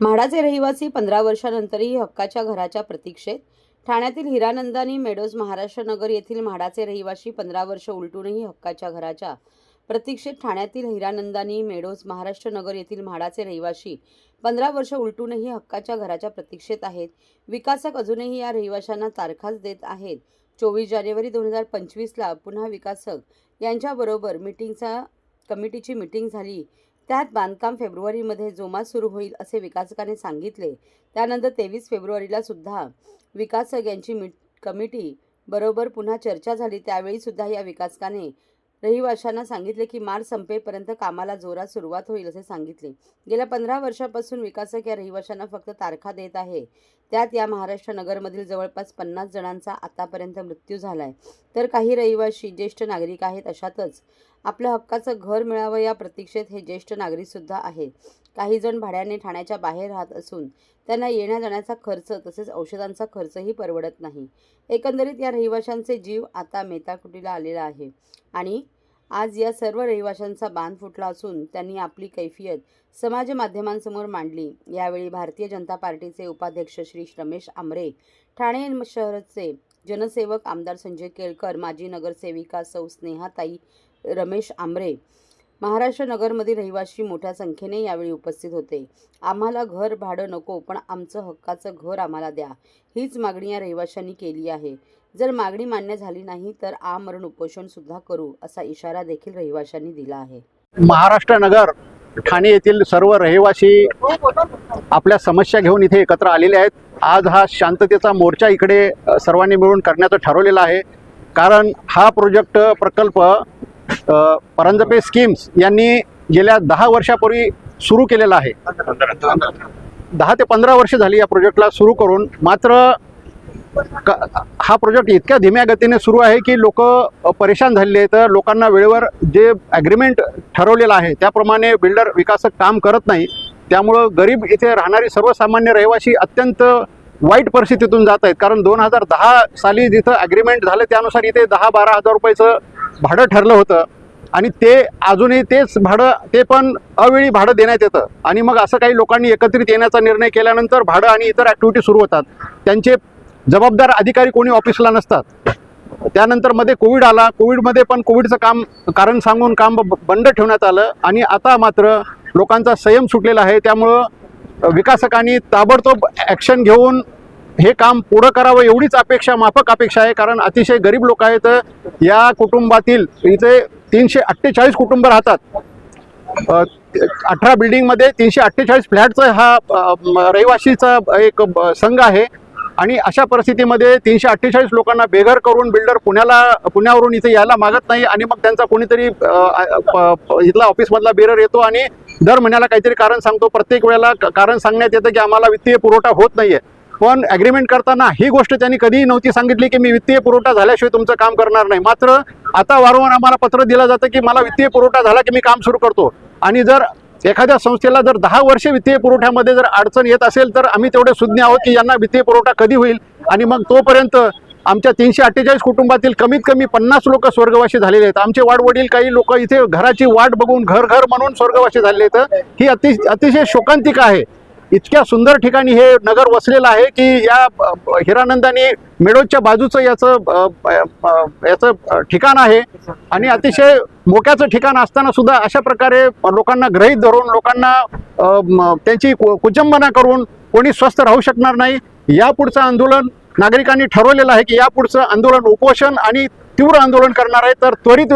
म्हाडाचे रहिवासी पंधरा वर्षानंतरही हक्काच्या घराच्या प्रतीक्षेत. ठाण्यातील हिरानंदानी मेडोज महाराष्ट्र नगर येथील म्हाडाचे रहिवासी पंधरा वर्ष उलटूनही हक्काच्या घराच्या प्रतीक्षेत. ठाण्यातील हिरानंदानी मेडोज महाराष्ट्र नगर येथील म्हाडाचे रहिवासी पंधरा वर्ष उलटूनही हक्काच्या घराच्या प्रतीक्षेत आहेत. विकासक अजूनही या रहिवाशांना तारखाच देत आहेत. चोवीस जानेवारी दोन हजार पंचवीसला पुन्हा विकासक यांच्याबरोबर मिटिंगचा कमिटीची मिटिंग झाली. त्यात बांधकाम फेब्रुवारीमध्ये जोमात सुरू होईल असे विकासकाने सांगितले. त्यानंतर तेवीस फेब्रुवारीला सुद्धा विकासक यांची मिट कमिटी बरोबर पुन्हा चर्चा झाली. त्यावेळी सुद्धा या विकासकाने रहिवाशांना सांगितले की मार्च संपेपर्यंत कामाला जोरात सुरुवात होईल असे सांगितले. गेल्या पंधरा वर्षापासून विकासक या रहिवाशांना फक्त तारखा देत आहे. त्यात या महाराष्ट्र नगरमधील जवळपास पन्नास जणांचा आतापर्यंत मृत्यू झालाय. तर काही रहिवाशी ज्येष्ठ नागरिक आहेत अशातच आपल्या हक्काचं घर मिळावं या प्रतीक्षेत हे ज्येष्ठ नागरिकसुद्धा आहेत. काही जण भाड्याने ठाण्याच्या बाहेर राहत असून त्यांना येण्या जाण्याचा खर्च तसेच औषधांचा खर्चही परवडत नाही. एकंदरीत या रहिवाशांचे जीव आता मेताकुटीला आलेला आहे आणि आज या सर्व रहिवाशांचा बांध फुटला असून त्यांनी आपली कैफियत समाज माध्यमांसमोर मांडली. यावेळी भारतीय जनता पार्टीचे उपाध्यक्ष श्री रमेश आमरे ठाणे शहराचे जनसेवक आमदार संजय केळकर माजी नगरसेविका सौ स्नेहाताई रमेश आमरे महाराष्ट्र नगरमधील रहिवासी मोठ्या संख्येने यावेळी उपस्थित होते. आम्हाला घर भाडं नको पण आमचं हक्काचं घर आम्हाला द्या. हीच मागणी या रहिवाशांनी केली आहे. जर मागणी मान्य झाली नाही तर आमरण उपोषण सुद्धा करू असा इशारा देखील रहिवाशांनी दिला आहे. महाराष्ट्र नगर ठाणे येथील सर्व रहिवासी आपल्या समस्या घेऊन इथे एकत्र आलेले आहेत. आज हा शांततेचा मोर्चा इकडे सर्वांनी मिळून करण्याचं ठरवलेलं आहे. कारण हा प्रोजेक्ट प्रकल्प परंजपे स्कीम्स यांनी गेल्या दहा वर्षापूर्वी सुरू केलेला आहे. दहा ते पंधरा वर्ष झाली या प्रोजेक्टला सुरू करून मात्र हा प्रोजेक्ट इतक्या धीम्या गतीने सुरू आहे की लोक परेशान झालेले आहेत. लोकांना वेळेवर जे ॲग्रीमेंट ठरवलेलं आहे त्याप्रमाणे बिल्डर विकासक काम करत नाही. त्यामुळं गरीब इथे राहणारी सर्वसामान्य रहिवासी अत्यंत वाईट परिस्थितीतून जात आहेत. कारण दोन हजार दहा साली जिथं ॲग्रीमेंट झालं त्यानुसार इथे दहा बारा हजार रुपयाचं भाडं ठरलं होतं. आणि ते अजूनही तेच भाडं ते पण अवेळी भाडं देण्यात येतं. आणि मग असं काही लोकांनी एकत्रित येण्याचा निर्णय केल्यानंतर भाडं आणि इतर ॲक्टिव्हिटी सुरू होतात. त्यांचे जबाबदार अधिकारी कोणी ऑफिसला नसतात. त्यानंतरमध्ये कोविड आला. कोविडमध्ये पण कोविडचं काम कारण सांगून काम ब- बंद ठेवण्यात आलं. आणि आता मात्र लोकांचा संयम सुटलेला आहे. त्यामुळं विकासकांनी ताबडतोब ॲक्शन घेऊन हे काम पुढं करावं एवढीच अपेक्षा माफक अपेक्षा आहे. कारण अतिशय गरीब लोक आहेत. या कुटुंबातील इथे तीनशे अठ्ठेचाळीस कुटुंब राहतात. अठरा बिल्डिंगमध्ये तीनशे अठ्ठेचाळीस फ्लॅटचा हा रहिवाशीचा रहिवासीचा एक संघ आहे. आणि अशा परिस्थितीमध्ये तीनशे अठ्ठेचाळीस लोकांना बेघर करून बिल्डर पुण्याला पुण्यावरून इथे यायला मागत नाही आणि मग त्यांचा कोणीतरी इथला ऑफिसमधला बेरर येतो आणि दर महिन्याला काहीतरी कारण सांगतो. प्रत्येक वेळेला कारण सांगण्यात येतं की आम्हाला वित्तीय पुरवठा होत नाहीये. पण ॲग्रीमेंट करताना ही गोष्ट त्यांनी कधीही नव्हती सांगितली की मी वित्तीय पुरवठा झाल्याशिवाय तुमचं काम करणार नाही. मात्र आता वारंवार आम्हाला पत्र दिलं जातं की मला वित्तीय पुरवठा झाला की मी काम सुरू करतो. आणि जर एखाद्या संस्थेला जर दहा वर्षे वित्तीय पुरवठ्यामध्ये जर अडचण येत असेल तर आम्ही तेवढे सुज्ञ आहोत की यांना वित्तीय पुरवठा कधी होईल? आणि मग तोपर्यंत आमच्या तीनशे अठ्ठेचाळीस कुटुंबातील कमीत कमी पन्नास लोक स्वर्गवासी झालेले आहेत. आमचे वाडवडील काही लोक इथे घराची वाट बघून घर घर म्हणून स्वर्गवासी झालेले आहेत. ही अतिशय अतिशय शोकांतिका आहे. इतक्या सुंदर ठिकाणी हे नगर वसलेलं आहे की या हिरानंदाने अ, मेडोजच्या बाजूचं याचं याचं ठिकाण आहे. आणि अतिशय मोक्याचं ठिकाण असताना सुद्धा अशा प्रकारे लोकांना ग्रहित धरून लोकांना त्यांची कु- कुचंबना करून कोणी स्वस्थ राहू शकणार नाही. यापुढचं आंदोलन नागरिकांनी ठरवलेलं आहे की यापुढचं आंदोलन उपोषण आणि तीव्र आंदोलन करणार आहे. तर त्वरित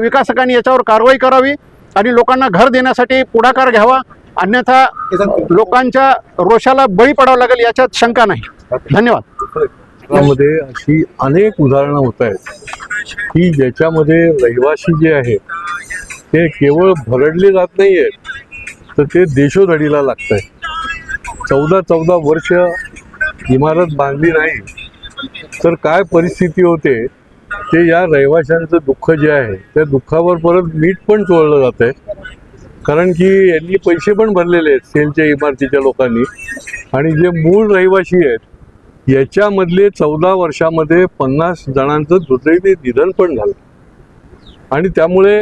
विकासकांनी याच्यावर कारवाई करावी आणि लोकांना घर देण्यासाठी पुढाकार घ्यावा. अन्यथा लोकांच्या रोषाला बळी पडावं लागेल याच्यात शंका नाही. धन्यवाद. मध्ये अशी अनेक उदाहरणं होत आहेत की ज्याच्यामध्ये रहिवासी जे आहेत ते केवळ भरडले जात नाही आहेत तर ते देशोधडीला लागत आहे चौदा चौदा वर्ष इमारत बांधली नाही तर काय परिस्थिती होते? ते या रहिवाशांचं दुःख जे आहे त्या दुःखावर परत मीठ पण चोळलं जात आहे कारण की यांनी पैसे पण भरलेले आहेत सेलच्या इमारतीच्या लोकांनी. आणि जे मूळ रहिवासी आहेत याच्यामधले चौदा वर्षामध्ये पन्नास जणांचं दुर्दैवी निधन पण झालं. आणि त्यामुळे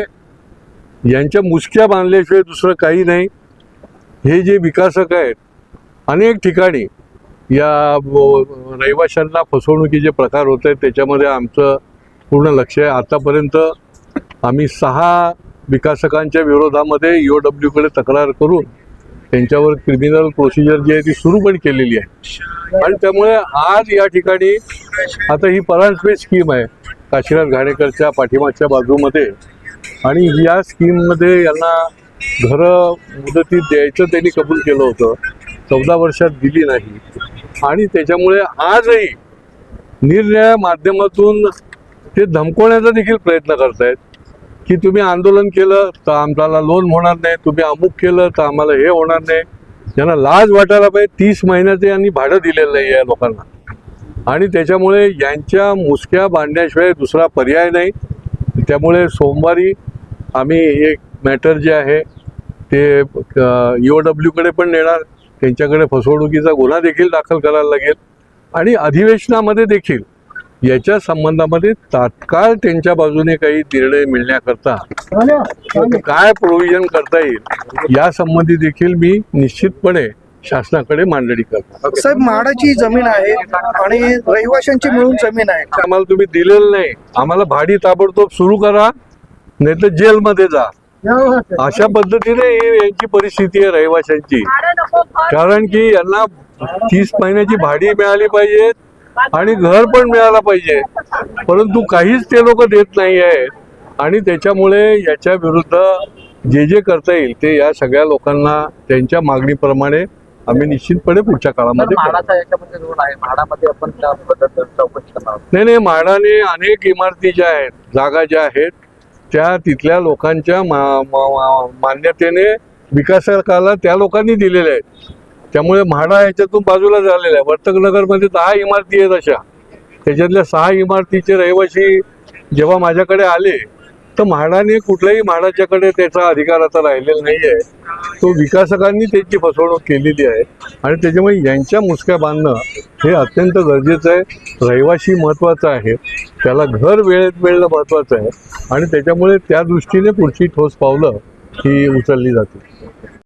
यांच्या मुसक्या बांधल्याशिवाय दुसरं काही नाही. हे जे विकासक आहेत अनेक ठिकाणी या रहिवाशांना फसवणुकीचे प्रकार होत आहेत. त्याच्यामध्ये आमचं पूर्ण लक्ष आहे. आतापर्यंत आम्ही सहा विकासकांच्या विरोधामध्ये यू ओ डब्ल्यूकडे तक्रार करून त्यांच्यावर क्रिमिनल प्रोसिजर जी आहे ती सुरू पण केलेली आहे. आणि त्यामुळे आज या ठिकाणी आता ही परांजपे स्कीम आहे काशीनाथ घाणेकरच्या पाठीमागच्या बाजूमध्ये. आणि या स्कीममध्ये यांना घरं मुदतीत द्यायचं त्यांनी कबूल केलं होतं. चौदा वर्षात दिली नाही. आणि त्याच्यामुळे आजही निरनिळ्या माध्यमातून ते धमकवण्याचा देखील प्रयत्न करतायत. की तुम्ही आंदोलन केलं तर आम्हाला लोन होणार नाही. तुम्ही अमुक केलं तर आम्हाला हे होणार नाही. यांना लाज वाटायला पाहिजे तीस महिन्याचे यांनी भाडं दिलेलं नाही या लोकांना. आणि त्याच्यामुळे यांच्या मुसक्या बांधण्याशिवाय दुसरा पर्याय नाही. त्यामुळे सोमवारी आम्ही एक मॅटर जे आहे ते यू डब्ल्यूकडे पण नेणार. त्यांच्याकडे फसवणुकीचा गुन्हा देखील दाखल करायला लागेल. आणि अधिवेशनामध्ये देखील याच्या संबंधामध्ये तात्काळ त्यांच्या बाजूने काही निर्णय मिळण्याकरता काय प्रोव्हिजन करता येईल या संबंधी देखील मी निश्चितपणे शासनाकडे मांडणी करतो. साहेब म्हाडाची जमीन आहे आणि रहिवाशांची मिळून जमीन आहे. आम्हाला तुम्ही दिलेलं नाही. आम्हाला भाडी ताबडतोब सुरू करा नाही तर जेलमध्ये जा. अशा पद्धतीने ही यांची परिस्थिती आहे रहिवाशांची. कारण की यांना तीस महिन्याची भाडी मिळाली पाहिजे आणि घर पण मिळालं पाहिजे. परंतु काहीच ते लोक देत नाही आहेत आणि त्याच्यामुळे याच्या विरुद्ध जे जे करता येईल ते या सगळ्या लोकांना त्यांच्या मागणीप्रमाणे आम्ही निश्चितपणे पुढच्या काळामध्ये आहे. नाही नाही म्हाडाने अनेक इमारती ज्या आहेत जागा ज्या आहेत त्या तिथल्या लोकांच्या मान्यतेने विकासकाला त्या लोकांनी दिलेल्या आहेत. त्यामुळे म्हाडा याच्यातून बाजूला झालेला आहे. वर्तकनगरमध्ये दहा इमारती आहेत अशा. त्याच्यातल्या सहा इमारतीचे रहिवासी जेव्हा माझ्याकडे आले तर म्हाडाने कुठल्याही म्हाडाच्याकडे त्याचा अधिकार आता राहिलेला नाही आहे तो विकासकांनी त्याची फसवणूक केलेली आहे. आणि त्याच्यामुळे यांच्या मुसक्या बांधणं हे अत्यंत गरजेचं आहे. रहिवाशी महत्त्वाचा आहे. त्याला घर वेळेत मिळणं महत्त्वाचं आहे. आणि त्याच्यामुळे त्या दृष्टीने पुढची ठोस पावलं ही उचलली जाते